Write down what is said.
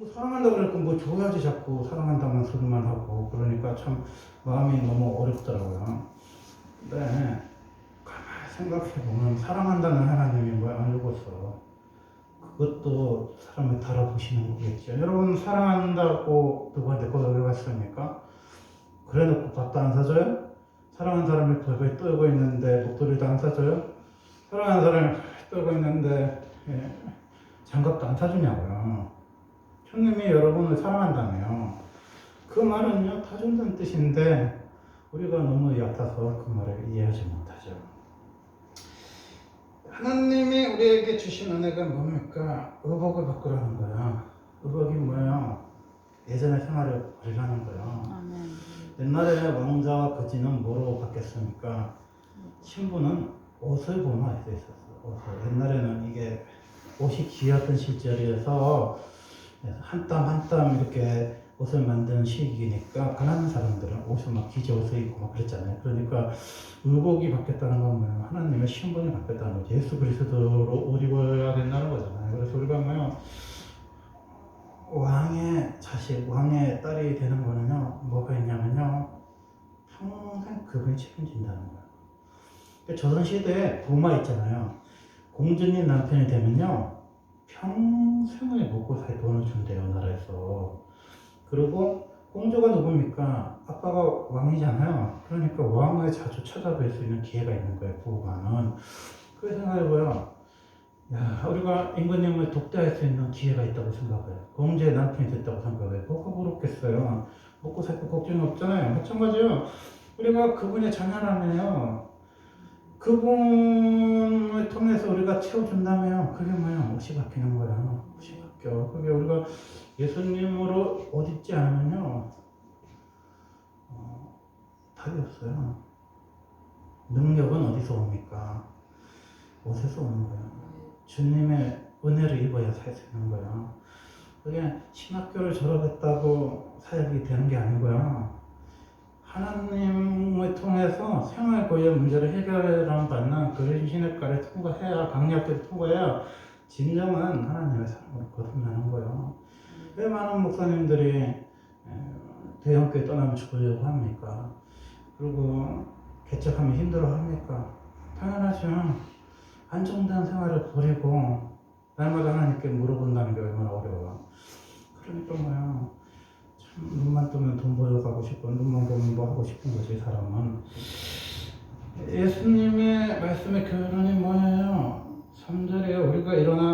뭐 사랑한다 그러니까 뭐 줘야지 자꾸 사랑한다는 소리만 하고 그러니까 참 마음이 너무 어렵더라고요. 네. 가만히 생각해 보면 사랑한다는 하나님이 왜안 죽었어? 그것도 사람을 달아보시는 거겠죠. 여러분 사랑한다고 누구한테 고백해 봤습니까? 그래놓고 밥도 안 사줘요? 사랑하는 사람이 벌벌 떨고 있는데 목도리도 안 사줘요? 사랑하는 사람이 떨고 있는데 예, 장갑도 안 사주냐고요. 주님이 여러분을 사랑한다며. 그 말은요, 다 준다는 뜻인데, 우리가 너무 얕아서 그 말을 이해하지 못하죠. 하나님이 우리에게 주신 은혜가 뭡니까? 의복을 바꾸라는 거야. 의복이 뭐야? 예전의 생활을 버리라는 거야. 아멘. 옛날에 왕자와 거지는 뭐로 바뀌었습니까? 신부는 옷을 알수 있었어. 옷을. 옛날에는 이게 옷이 귀했던 시절이어서 한 땀 한 땀 이렇게 옷을 만드는 시기니까 가난한 사람들은 옷을 막 기저 옷을 입고 막 그랬잖아요. 그러니까 의복이 바뀌었다는 건 뭐예요? 하나님의 신분이 바뀌었다는 거죠. 예수 그리스도로 옷 입어야 된다는 거잖아요. 그래서 우리가 뭐요? 왕의 자식, 왕의 딸이 되는 거는요, 뭐가 있냐면요, 평생 그분이 책임진다는 거예요. 그러니까 조선시대에 부마 있잖아요. 공주님 남편이 되면요, 평생을 먹고 살 돈을 준대요, 나라에서. 그리고 공주가 누굽니까? 아빠가 왕이잖아요. 그러니까 왕을 자주 찾아뵐 수 있는 기회가 있는 거예요, 부부간은. 그 생각해봐요. 야, 우리가 임금님을 독대할 수 있는 기회가 있다고 생각해요. 공주의 남편이 됐다고 생각해요. 뭐가 부럽겠어요. 먹고 살고 걱정이 없잖아요. 마찬가지요. 우리가 그분의 자녀라면요. 그분을 통해서 우리가 채워준다면 그게 뭐야? 옷이 바뀌는 거야. 옷이 바뀌어. 그게 우리가 예수님으로 옷 입지 않으면요. 어, 답이 없어요. 능력은 어디서 옵니까? 옷에서 오는 거야. 주님의 은혜를 입어야 살 수 있는 거야. 그게 신학교를 졸업했다고 사역이 되는 게 아니고요. 생활 고유 문제를 해결하는 받는 그런 신학과를 통과해야 강의학교를 통과해야 진정한 하나님의 사랑을 거듭나는 거예요. 왜 많은 목사님들이 에, 대형교회 떠나면 죽으려고 합니까? 그리고 개척하면 힘들어 합니까? 당연하죠. 안정된 생활을 버리고 날마다 하나님께 물어본다는 게 얼마나 어려워. 그러니까 뭐야. 참 눈만 뜨면 돈 벌어가고 싶고 눈만 보면 뭐 하고 싶은 거지 사람은. 예수님의 말씀의 교훈이 뭐예요? 3절에 우리가 일어나